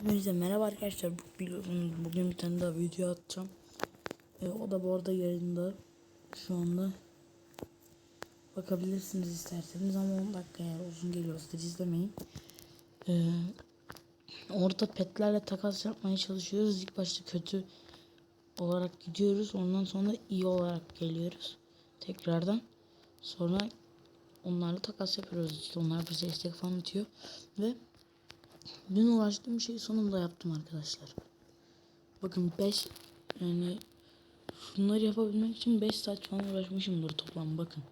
Hepinize merhaba arkadaşlar. Bu- Biliyorsunuz bugün bir tane daha video atacağım. Ee, o da bu arada yayında. Şu anda. Bakabilirsiniz isterseniz ama 10 dakika eğer uzun geliyorsa izlemeyin. Ee, orada petlerle takas yapmaya çalışıyoruz. İlk başta kötü olarak gidiyoruz. Ondan sonra iyi olarak geliyoruz. Tekrardan. Sonra onlarla takas yapıyoruz. İşte onlar bize istek falan atıyor. Ve Dün uğraştığım şeyi sonunda yaptım arkadaşlar. Bakın 5 yani şunları yapabilmek için 5 saat falan uğraşmışımdır toplam bakın.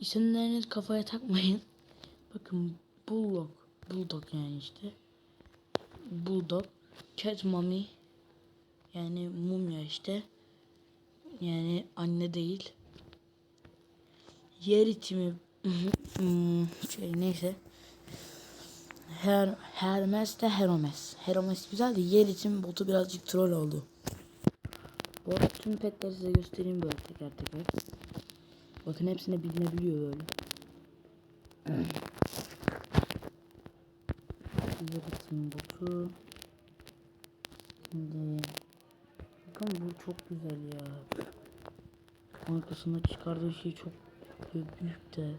İsimlerini kafaya takmayın. Bakın Bulldog. Bulldog yani işte. Bulldog. Cat Mommy. Yani mumya işte. Yani anne değil. Yer itimi Hmm, şey neyse. Her Hermes de Hermes. Hermes güzel de yer için botu birazcık troll oldu. Bu arada tüm petleri size göstereyim böyle teker teker. Bakın hepsine bilinebiliyor böyle. yer için botu. Şimdi bakın bu çok güzel ya. Arkasında çıkardığı şey çok büyük de.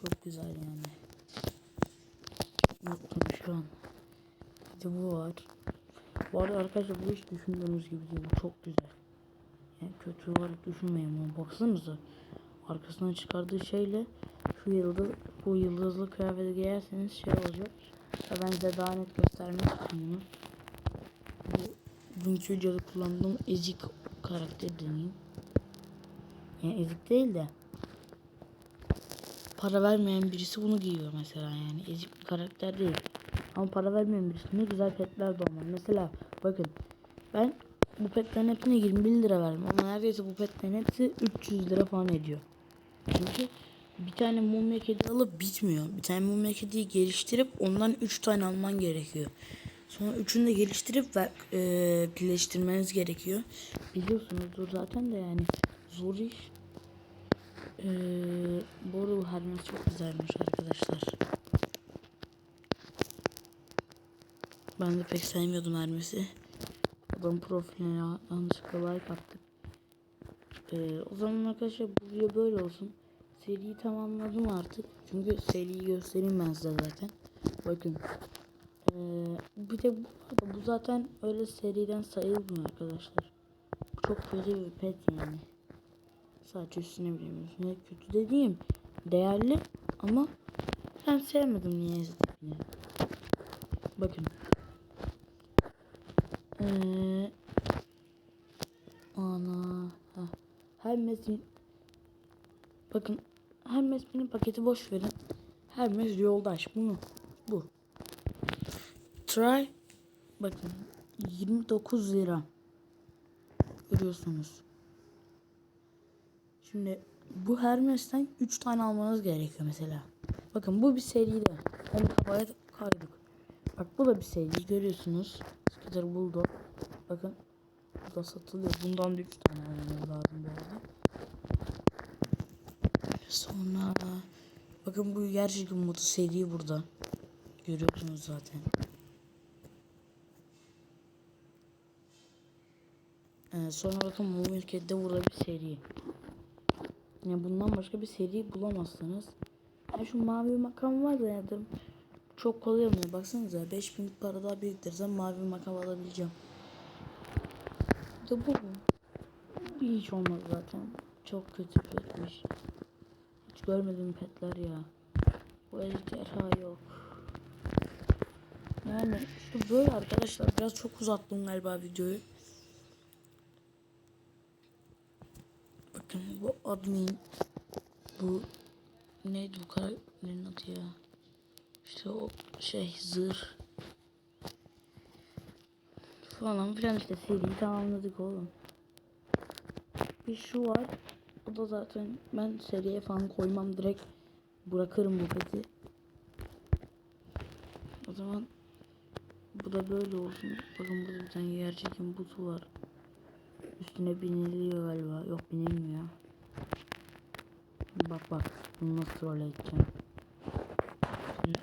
Çok güzel yani. Unuttum şu an. Bir de bu var. Bu arada arkadaşlar bu hiç düşündüğünüz gibi değil. Bu çok güzel. Yani kötü olarak düşünmeyin bunu. Baksanıza. Arkasından çıkardığı şeyle şu yıldız bu yıldızlı kıyafeti giyerseniz şey olacak. Ve ben size daha net göstermek bunu. Bu bugünkü videoda kullandığım ezik karakteri deneyeyim. Yani ezik değil de para vermeyen birisi bunu giyiyor mesela yani ezik bir karakter değil. Ama para vermeyen birisi ne güzel petler doğmalı. Mesela bakın ben bu petlerin hepsine 21 lira verdim ama neredeyse bu petlerin hepsi 300 lira falan ediyor. Çünkü bir tane mumya kedi alıp bitmiyor. Bir tane mumya kediyi geliştirip ondan 3 tane alman gerekiyor. Sonra üçünü de geliştirip ver, e, birleştirmeniz gerekiyor. Biliyorsunuzdur zaten de yani zor iş. Ee, bu arada bu çok güzelmiş arkadaşlar. Ben de pek sevmiyordum Hermes'i. Adam profiline yanlışlıkla like attık. Ee, o zaman arkadaşlar bu video böyle olsun. Seriyi tamamladım artık. Çünkü seriyi göstereyim ben size zaten. Bakın. Ee, bir de bu, bu zaten öyle seriden sayılmıyor arkadaşlar. Çok kötü bir pet yani. Sadece üstüne bilemiyoruz. Ne kötü dediğim değerli ama ben sevmedim niye. Bakın. Ee, ana. Heh. Hermes'in bakın Hermes benim paketi boş verin. Hermes yoldaş bunu. Bu. Try bakın 29 lira. Görüyorsunuz. Şimdi bu Hermes'ten 3 tane almanız gerekiyor mesela. Bakın bu bir seride. Onu kafaya koyduk. Bak bu da bir seri görüyorsunuz. Scooter Bulldog. Bakın bu da satılıyor. Bundan da 3 tane almanız lazım bu arada. Sonra bakın bu gerçekten modu seri burada. Görüyorsunuz zaten. Ee, sonra bakın bu ülkede burada bir seri. Yani bundan başka bir seri bulamazsınız. Yani şu mavi makam var da yani çok kolay olmuyor. Baksanıza 5000 para daha biriktirirsem mavi makam alabileceğim. De bu. Hiç olmaz zaten. Çok kötü petmiş. Hiç görmediğim petler ya. Bu ejderha yok. Yani işte böyle arkadaşlar. Biraz çok uzattım galiba videoyu. Bakın bu admin bu neydi bu karakterin adı ya? İşte o şey zırh falan filan işte seriyi tamamladık oğlum. Bir şu var. O da zaten ben seriye falan koymam direkt bırakırım bu peti. O zaman bu da böyle olsun. Bakın burada bir tane yer çekim butu var. Üstüne biniliyor galiba. Yok binilmiyor. Bak bak. Bunu nasıl rol edeceğim.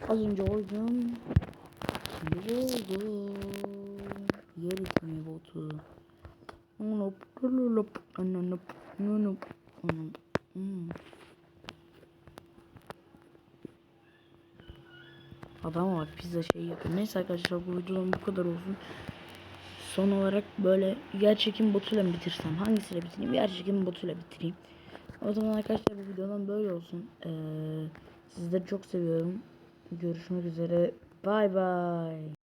Az önce oldum. Şimdi oldu. Yer etimi botu. Lululup, ananop, nunup, anam. Hmm. Adam var pizza şey yapıyor. Neyse arkadaşlar bu videodan bu kadar olsun. Son olarak böyle yer çekim botuyla mı bitirsem? Hangisiyle bitireyim? Yer çekim botuyla bitireyim. O zaman arkadaşlar bu videodan böyle olsun. Ee, sizleri çok seviyorum. Görüşmek üzere. Bay bay.